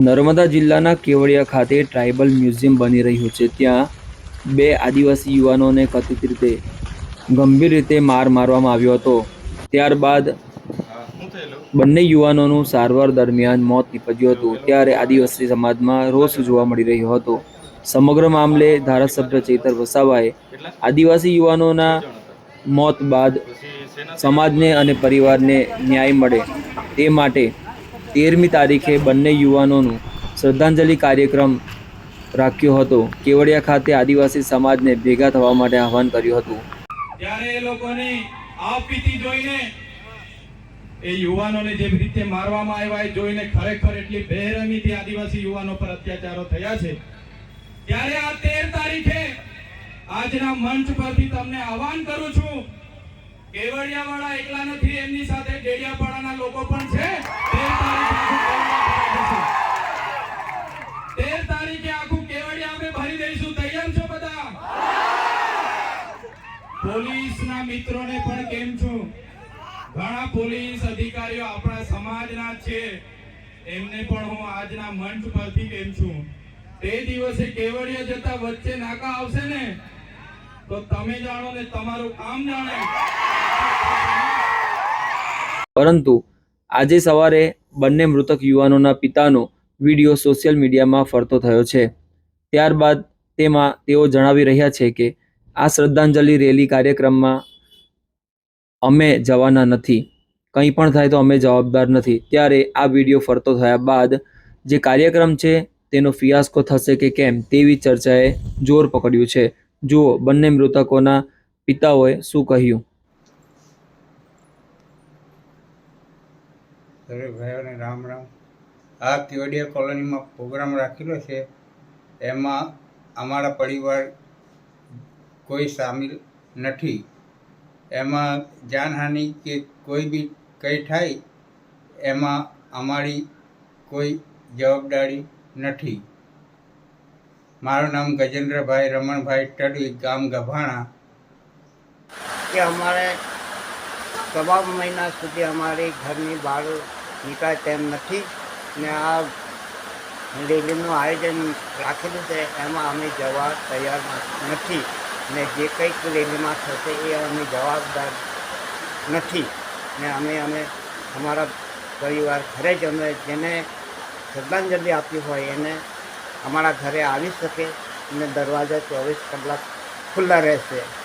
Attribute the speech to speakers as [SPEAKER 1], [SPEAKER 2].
[SPEAKER 1] નર્મદા જિલ્લાના કેવડિયા ખાતે tribal museum બની રહ્યું છે. ત્યાં બે આદિવાસી યુવાનોને કથિત રીતે, ગંભીર રીતે માર મારવામાં આવ્યો હતો. ત્યારબાદ બંને યુવાનોનું સારવાર દરમિયાન મોત નીપજ્યું હતું. ત્યારે આદિવાસી સમાજમાં રોષ જોવા મળી રહ્યો હતો. સમગ્ર મામલે ધારાસભ્ય ચેતર વસાવાએ આદિવાસી યુવાનોના મોત બાદ સમાજને અને પરિવારને ન્યાય મળે તે માટે તેરમી તારીખે બંને યુવાનોનું શ્રદ્ધાંજલિ કાર્યક્રમ રાખ્યો હતો. કેવડિયા ખાતે આદિવાસી સમાજને ભેગા થવા માટે આહવાન કર્યું હતું.
[SPEAKER 2] ત્યારે એ લોકોની પીતી જોઈને એ યુવાનોને જે રીતે મારવામાં આવ્યા, એ જોઈને ખરેખર એટલી બેરમીથી આદિવાસી યુવાનો પર અત્યાચારો થયા છે. ત્યારે આ તેર તારીખે આજના મંચ પરથી તમને આહવાન કરું છું, કેવડિયાવાળા એકલા નથી, એમની સાથે ડેડિયાપાડાના તેર તારીખે આખું કેવડિયા ભરાઈ જશે. તેર તારીખે આખું કેવડિયા અમે ભરી દઈશું. તૈયાર છો બધા? પોલીસના મિત્રોને પણ કેમ છું? ઘણા પોલીસ અધિકારીઓ આપણા સમાજના છે. એમને પણ હું આજના મંચ પરથી કેમ છું? તે દિવસે કેવડિયા જતા વચ્ચે નાકા આવશે ને? તો તમે જાણો ને તમારું કામ જાણે.
[SPEAKER 1] પરંતુ આજે સવારે બંને મૃતક યુવાનોના પિતાનો વીડિયો સોશિયલ મીડિયામાં ફરતો થયો છે. ત્યારબાદ તેમાં તેઓ જણાવી રહ્યા છે કે, આ શ્રદ્ધાંજલિ રેલી કાર્યક્રમમાં અમે જવાના નથી. કંઈ પણ થાય તો અમે જવાબદાર નથી. ત્યારે આ વીડિયો ફરતો થયા બાદ જે કાર્યક્રમ છે તેનો ફિયાસ્કો થશે કે કેમ તેવી ચર્ચાએ જોર પકડ્યું છે. જુઓ, બંને મૃતકોના પિતાઓએ શું કહ્યું?
[SPEAKER 3] રામ રામ. આ કેવડિયા કોલોનીમાં પ્રોગ્રામ રાખેલો છે, એમાં અમારા પરિવાર કોઈ સામેલ નથી. એમાં જાનહાનિ કે કોઈ બી કંઈ થાય, એમાં અમારી કોઈ જવાબદારી નથી. મારું નામ ગજેન્દ્રભાઈ રમણભાઈ ટડવી, ગામ ગભાણા.
[SPEAKER 4] કે અમારે તમામ મહિના સુધી અમારી ઘરની બહાર નીકળાય તેમ નથી. ને આ રેલીનું આયોજન રાખેલું છે, એમાં અમે જવા તૈયાર નથી. ને જે કંઈક રેલીમાં થશે એ અમે જવાબદાર નથી. ને અમે અમે અમારા પરિવાર ઘરે જ અમે જેને શ્રદ્ધાંજલિ આપી હોય એને અમારા ઘરે આવી શકે અને દરવાજા ચોવીસ કલાક ખુલ્લા રહેશે.